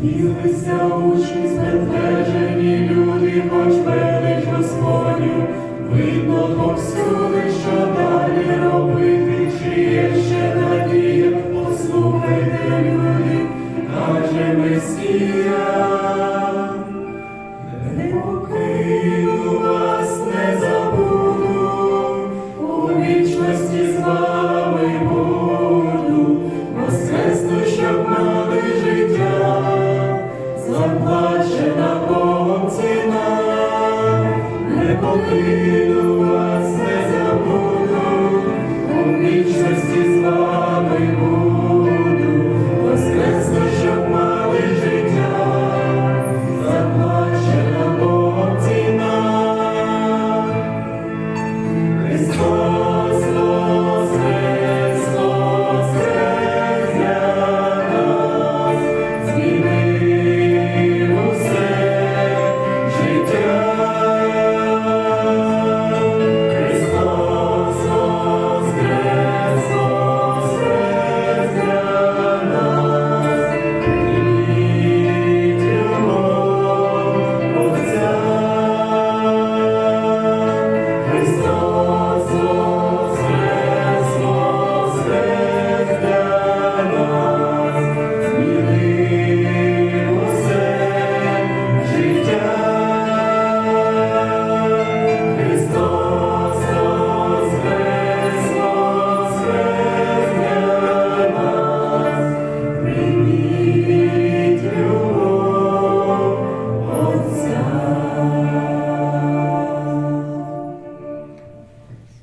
Змілися учні, збентежені люди, хоч велич Господню, видно повсюди, що далі робити, чи є ще надія, послухайте люди, каже Месія, не покинула. заплачена Богом ціна, не покину.